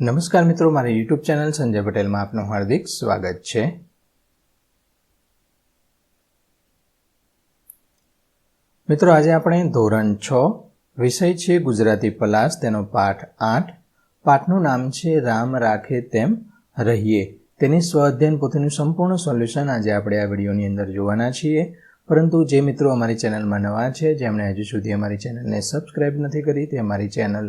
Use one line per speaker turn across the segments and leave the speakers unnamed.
નમસ્કાર મિત્રો, મારી યુટ્યુબ ચેનલ સંજય પટેલમાં આપનું હાર્દિક સ્વાગત છે. મિત્રો, આજે આપણે ધોરણ છ, વિષય છે ગુજરાતી પલાસ, તેનો પાઠ આઠ. પાઠનું નામ છે રામ રાખે તેમ રહીએ. તેની સ્વ અધ્યયન પોતેનું સંપૂર્ણ સોલ્યુશન આજે આપણે આ વિડીયોની અંદર જોવાના છીએ. પરંતુ જે મિત્રો અમારી ચેનલમાં નવા છે, જેમણે હજુ સુધી અમારી ચેનલને સબસ્ક્રાઈબ નથી કરી, તે અમારી ચેનલ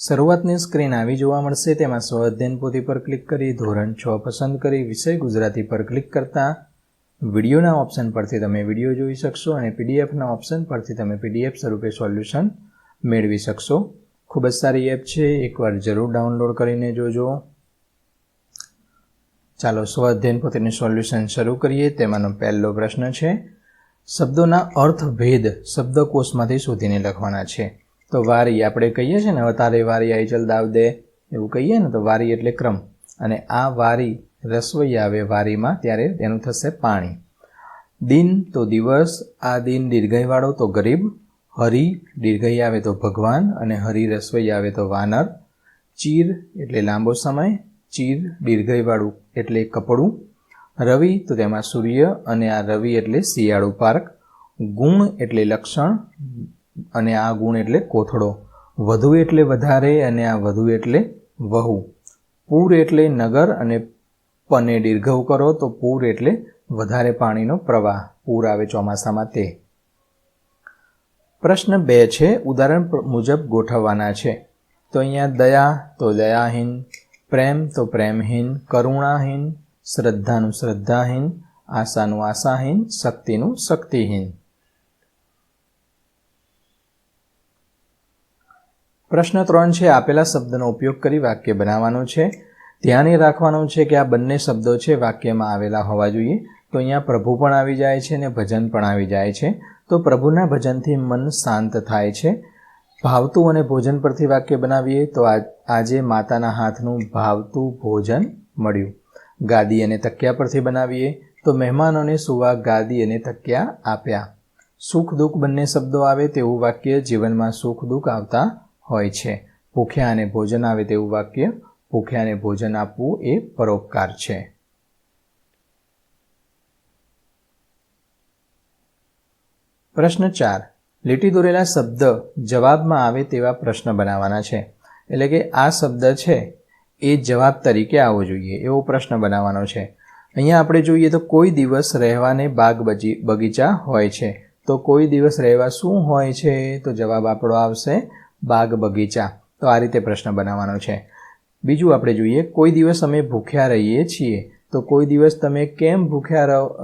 શરૂઆતની સ્ક્રીન આવી જોવા મળશે. તેમાં સ્વ અધ્યયન પોથી પર ક્લિક કરી, ધોરણ છ પસંદ કરી, વિષય ગુજરાતી પર ક્લિક કરતા વિડીયોના ઓપ્શન પરથી તમે વીડિયો જોઈ શકશો અને પીડીએફના ઓપ્શન પરથી તમે પીડીએફ સ્વરૂપે સોલ્યુશન મેળવી શકશો. ખૂબ જ સારી એપ છે. એકવાર જરૂર ડાઉનલોડ કરીને જોજો. ચાલો સ્વ અધ્યયન પોતેનું સોલ્યુશન શરૂ કરીએ. તેમાંનો પહેલો પ્રશ્ન છે, શબ્દોના અર્થભેદ શબ્દકોશમાંથી શોધીને લખવાના છે. તો વારી આપણે કહીએ છીએ ને, હવે તારે વારી આઈ ચલ દાવ દે એવું કહીએ ને, તો વારી એટલે ક્રમ. અને આ વારી રસોઈ આવે વારીમાં, ત્યારે તેનું થશે પાણી. દિન તો દિવસ, આ દિન દીર્ઘયવાળો તો ગરીબ, હરી દીર્ઘઈ આવે તો ભગવાન, અને હરી રસોઈ આવે તો વાનર. ચીર એટલે લાંબો સમય, ચીર દીર્ઘઈવાળું એટલે કપડું. રવિ તો તેમાં સૂર્ય, અને આ રવિ એટલે શિયાળુ પાર્ક. ગુણ એટલે લક્ષણ અને આ ગુણ એટલે કોથળો. વધુ એટલે વધારે અને આ વધુ એટલે વહુ. પૂર એટલે નગર અને પને દીર્ઘવ કરો તો પૂર એટલે વધારે પાણીનો પ્રવાહ. પૂર આવે ચોમાસામાં તે. પ્રશ્ન બે છે, ઉદાહરણ મુજબ ગોઠવવાના છે. તો અહીંયા દયા તો દયાહીન, પ્રેમ તો પ્રેમહીન, કરુણાહીન, શ્રદ્ધાનું શ્રદ્ધાહીન, આશાનું આશાહીન, શક્તિનું શક્તિહીન. પ્રશ્ન ત્રણ છે, આપેલા શબ્દનો ઉપયોગ કરી વાક્ય બનાવવાનો છે. ધ્યાને રાખવાનું છે કે આ બંને શબ્દો છે, વાક્યમાં આવેલા હોવા જોઈએ. તો અહીંયા પ્રભુ પણ આવી જાય છે અને ભજન પણ આવી જાય છે. તો પ્રભુના ભજનથી મન શાંત થાય છે. ભાવતું અને ભોજન પરથી વાક્ય બનાવીએ તો આજે માતાના હાથનું ભાવતું ભોજન મળ્યું. ગાદી અને તકિયા પરથી બનાવીએ તો મહેમાનોને સુવા ગાદી અને તકિયા આપ્યા. સુખ દુઃખ બંને શબ્દો આવે તેવું વાક્ય જીવનમાં સુખ દુઃખ આવતા હોય છે. ભૂખ્યા અને ભોજન આવે તેવું વાક્ય ભૂખ્યાને ભોજન આપવું એ પરોપકાર છે. પ્રશ્ન ચાર. લીટી દોરેલા શબ્દ જવાબમાં આવે તેવા પ્રશ્ન બનાવવાના છે. એટલે કે આ શબ્દ છે એ જવાબ તરીકે આવવો જોઈએ એવો પ્રશ્ન બનાવવાનો છે. અહીંયા આપણે જોઈએ તો કોઈ દિવસ રહેવાને બાગ બગીચા હોય છે. તો કોઈ દિવસ રહેવા શું હોય છે? તો જવાબ આપણો આવશે બાગ બગીચા. તો આ રીતે પ્રશ્ન બનાવવાનો છે. બીજું આપણે જોઈએ, કોઈ દિવસ અમે ભૂખ્યા રહીએ છીએ, તો કોઈ દિવસ તમે કેમ ભૂખ્યા રહો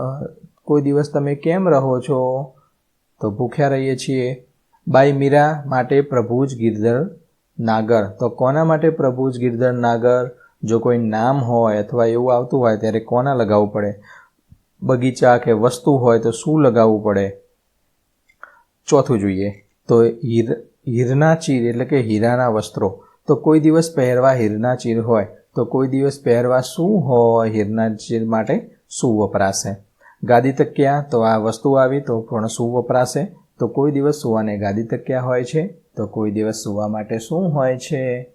કોઈ દિવસ તમે કેમ રહો છો? તો ભૂખ્યા રહીએ છીએ. બાઈ મીરા માટે પ્રભુ જ ગિરધર નાગર. તો કોના માટે પ્રભુ જ ગિરધર નાગર? જો કોઈ નામ હોય અથવા એવું આવતું હોય, ત્યારે કોના લગાવવું પડે? બગીચા કે વસ્તુ હોય તો શું લગાવવું પડે? ચોથું જોઈએ. તો હીર હીરના ચીર, એટલે કે હીરાના વસ્ત્રો. તો કોઈ દિવસ પહેરવા હીરના ચીર હોય, તો કોઈ દિવસ પહેરવા શું હોય હીરના ચીર માટે? શું વપરાશે? ગાદી તકિયા, તો આ વસ્તુ આવી, તો પણ શું વપરાશે? તો કોઈ દિવસ સુવાને ગાદી તકિયા હોય છે, તો કોઈ દિવસ સુવા માટે શું હોય છે?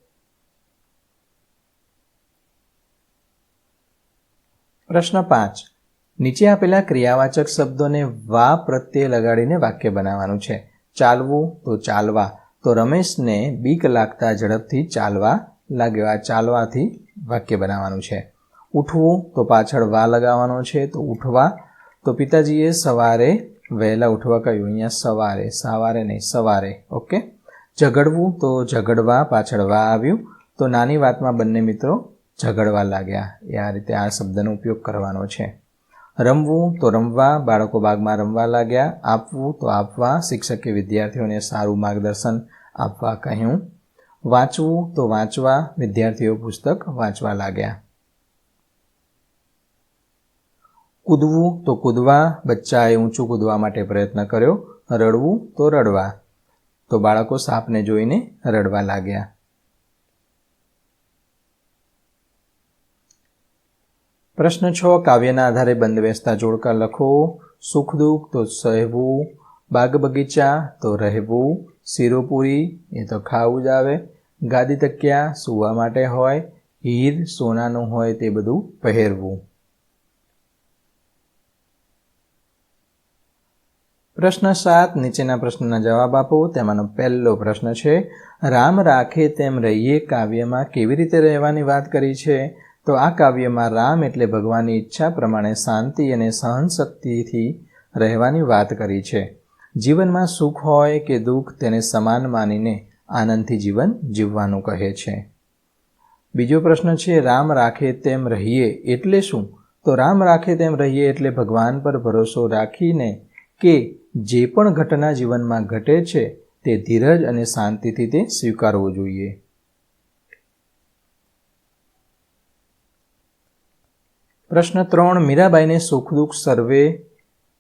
પ્રશ્ન પાંચ. નીચે આપેલા ક્રિયાવાચક શબ્દોને વા પ્રત્યે લગાડીને વાક્ય બનાવવાનું છે. ચાલવું તો ચાલવા તો રમેશને બીક લાગતા ઝડપથી ચાલવા લાગ્યો. આ ચાલવાથી વાક્ય બનાવવાનું છે. ઉઠવું તો પાછળ વા લગાવવાનો છે, તો ઉઠવા. તો પિતાજીએ સવારે વહેલા ઉઠવા કહ્યું. અહીંયા સવારે સવારે નહીં, સવારે. ઓકે? ઝઘડવું તો ઝઘડવા, પાછળ વા આવ્યું. તો નાની વાતમાં બંને મિત્રો ઝઘડવા લાગ્યા. એ આ રીતે આ શબ્દનો ઉપયોગ કરવાનો છે. રમવું તો રમવા, બાળકો બાગમાં રમવા લાગ્યા. આપવું તો આપવા, શિક્ષકે વિદ્યાર્થીઓને સારું માર્ગદર્શન આપવા કહ્યું. વાંચવું તો વાંચવા, વિદ્યાર્થીઓ પુસ્તક વાંચવા લાગ્યા. કૂદવું તો કૂદવા, બચ્ચાએ ઊંચું કૂદવા માટે પ્રયત્ન કર્યો. રડવું તો રડવા. તો બાળકો સાપને જોઈને રડવા લાગ્યા. પ્રશ્ન છ, કાવ્યના આધારે બંધ બેસતા જોડકા લખો. સુખ દુઃખ તો સહેવું. બાગ બગીચા તો રહેવું. શીરોપુરી એ તો ખાવું જ આવે. ગાદી તકિયા સૂવા માટે હોય. હીર સોનાનું હોય તે બધું પહેરવું. પ્રશ્ન સાત, નીચેના પ્રશ્નના જવાબ આપો. તેમાંનો પહેલો પ્રશ્ન છે, રામ રાખે તેમ રહીએ કાવ્યમાં કેવી રીતે રહેવાની વાત કરી છે? તો આ કાવ્યમાં રામ એટલે ભગવાનની ઈચ્છા પ્રમાણે શાંતિ અને સહનશક્તિથી રહેવાની વાત કરી છે. જીવનમાં સુખ હોય કે દુઃખ તેને સમાન માનીને આનંદથી જીવન જીવવાનું કહે છે. બીજો પ્રશ્ન છે, રામ રાખે તેમ રહીએ એટલે શું? તો રામ રાખે તેમ રહીએ એટલે ભગવાન પર ભરોસો રાખીને કે જે પણ ઘટના જીવનમાં ઘટે છે, તે ધીરજ અને શાંતિથી તે સ્વીકારવું જોઈએ. પ્રશ્ન ત્રણ, મીરાબાઈને સુખ દુઃખ સર્વે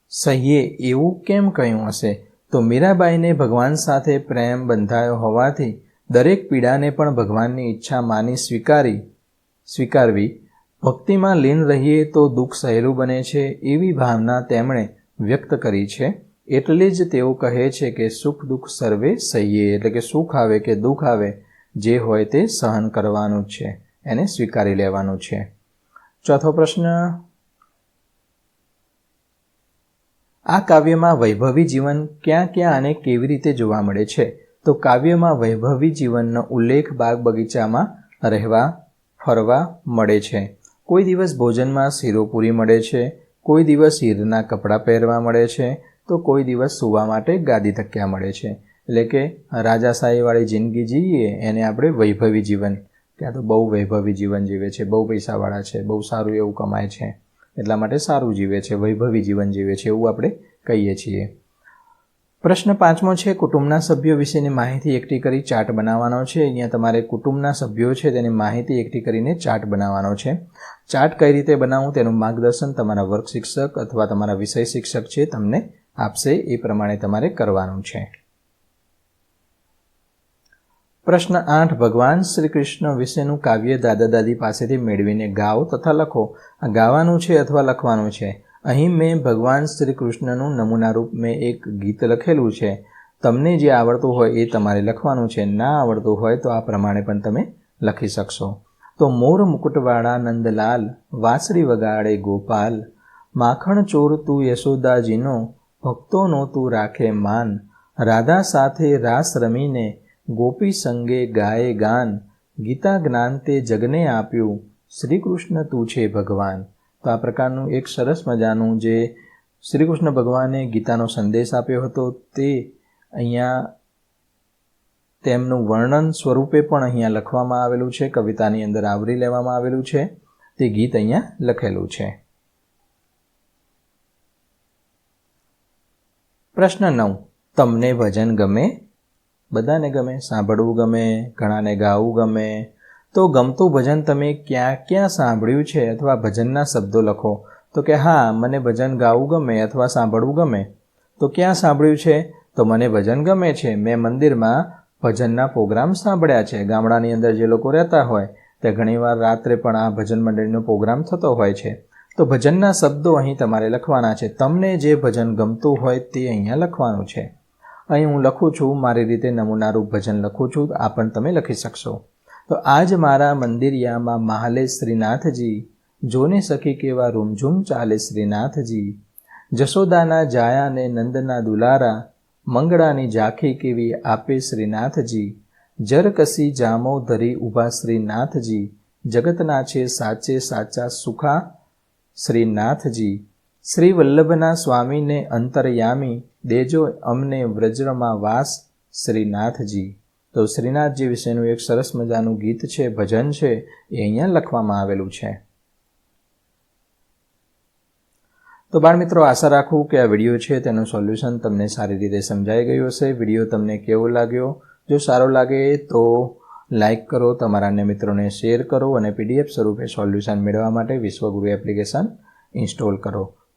સહીએ એવું કેમ કહ્યું હશે? તો મીરાબાઈને ભગવાન સાથે પ્રેમ બંધાયો હોવાથી દરેક પીડાને પણ ભગવાનની ઈચ્છા માની સ્વીકારી, સ્વીકારવી. ભક્તિમાં લીન રહીએ તો દુઃખ સહેલું બને છે એવી ભાવના તેમણે વ્યક્ત કરી છે. એટલે જ તેઓ કહે છે કે સુખ દુઃખ સર્વે સહીએ, એટલે કે સુખ આવે કે દુઃખ આવે, જે હોય તે સહન કરવાનું છે, એને સ્વીકારી લેવાનું છે. ચોથો પ્રશ્ન. આ કાવ્યમાં વૈભવી જીવન ક્યાં ક્યાં અને કેવી રીતે જોવા મળે છે? તો કાવ્યમાં વૈભવી જીવનનો ઉલ્લેખ બાગ બગીચામાં રહેવા, ફરવા મળે છે. કોઈ દિવસ ભોજનમાં શીરોપૂરી મળે છે, કોઈ દિવસ હીરના કપડાં પહેરવા મળે છે, તો કોઈ દિવસ સૂવા માટે ગાદી તક્યા મળે છે. એટલે કે રાજાશાહીવાળી જિંદગી જીવીએ, એને આપણે વૈભવી જીવન ત્યાં તો બહુ વૈભવી જીવન જીવે છે, બહુ પૈસાવાળા છે, બહુ સારું એવું કમાય છે, એટલા માટે સારું જીવે છે, વૈભવી જીવન જીવે છે એવું આપણે કહીએ છીએ. પ્રશ્ન પાંચમો છે, કુટુંબના સભ્યો વિશેની માહિતી એકઠી કરી ચાર્ટ બનાવવાનો છે. અહીંયા તમારે કુટુંબના સભ્યો છે તેની માહિતી એકઠી કરીને ચાર્ટ બનાવવાનો છે. ચાર્ટ કઈ રીતે બનાવવું તેનું માર્ગદર્શન તમારા વર્ગ શિક્ષક અથવા તમારા વિષય શિક્ષક છે, તમને આપશે, એ પ્રમાણે તમારે કરવાનું છે. પ્રશ્ન આઠ, ભગવાન શ્રી કૃષ્ણ વિશેનું કાવ્ય દાદા દાદી પાસેથી મેળવીને ગાઓ તથા લખો. આ ગાવાનું છે અથવા લખવાનું છે? અહીં મેં ભગવાન શ્રી કૃષ્ણનું નમૂનારૂપ મેં એક ગીત લખેલું છે. તમને જે આવડતું હોય એ તમારે લખવાનું છે. ના આવડતું હોય તો આ પ્રમાણે પણ તમે લખી શકશો. તો મોર મુકુટવાળા નંદલાલ, વાસળી વગાડે ગોપાલ, માખણ ચોર તું યશોદાજીનો, ભક્તોનો તું રાખે માન, રાધા સાથે રાસ રમીને ગોપી સંગે ગાયે ગાન, ગીતા જ્ઞાન તે જગને આપ્યું. શ્રી કૃષ્ણ તું છે ભગવાન. તો આ પ્રકારનું એક સરસ મજાનું જે શ્રી કૃષ્ણ ભગવાને ગીતાનો સંદેશ આપ્યો હતો તે અહીંયા તેમનું વર્ણન સ્વરૂપે પણ અહીંયા લખવામાં આવેલું છે. કવિતાની અંદર આવરી લેવામાં આવેલું છે. તે ગીત અહીંયા લખેલું છે. પ્રશ્ન નવ. તમને ભજન ગમે બધાને ગમે, સાંભળવું ગમે, ઘણાને ગાવું ગમે. તો ગમતું ભજન તમે ક્યાં ક્યાં સાંભળ્યું છે? અથવા ભજનના શબ્દો લખો. તો કે, હા, મને ભજન ગાવું ગમે અથવા સાંભળવું ગમે. તો ક્યાં સાંભળ્યું છે? તો મને ભજન ગમે છે. મેં મંદિરમાં ભજનના પ્રોગ્રામ સાંભળ્યા છે. ગામડાની અંદર જે લોકો રહેતા હોય, તે ઘણીવાર રાત્રે પણ આ ભજન મંડળીનો પ્રોગ્રામ થતો હોય છે. તો ભજનના શબ્દો અહીં તમારે લખવાના છે. તમને જે ભજન ગમતું હોય તે અહીંયા લખવાનું છે. અહીં હું લખું છું, મારી રીતે નમૂનારૂપ ભજન લખું છું, આ પણ તમે લખી શકશો. તો આજ મારા મંદિરિયામાં મહાલે શ્રીનાથજી, જોને સખી કેવા રૂમઝૂમ ચાલે શ્રીનાથજી. જશોદાના જાયાને નંદના દુલારા, મંગળાની ઝાંખી કેવી આપે શ્રીનાથજી. જરકસી જામો ધરી ઊભા શ્રીનાથજી, જગતના છે સાચે સાચા સુખા શ્રીનાથજી. શ્રી વલ્લભના સ્વામીને અંતરયામી દેજો અમને વ્રજમાં વાસ, શ્રીનાથજી. તો શ્રીનાથજી વિશેનું એક સરસ મજાનું ગીત છે, ભજન છે, એ અહીંયા લખવામાં આવેલું છે. તો બાળમિત્રો આશા રાખું કે આ વીડિયો છે, તેનું સોલ્યુશન તમને સારી રીતે સમજાઈ ગયું હશે. વીડિયો તમને કેવો લાગ્યો? જો સારો લાગે તો લાઇક કરો, તમારા અન્ય મિત્રોને શેર કરો અને પીડીએફ સ્વરૂપે સોલ્યુશન મેળવવા માટે વિશ્વગુરુ એપ્લિકેશન ઇન્સ્ટોલ કરો.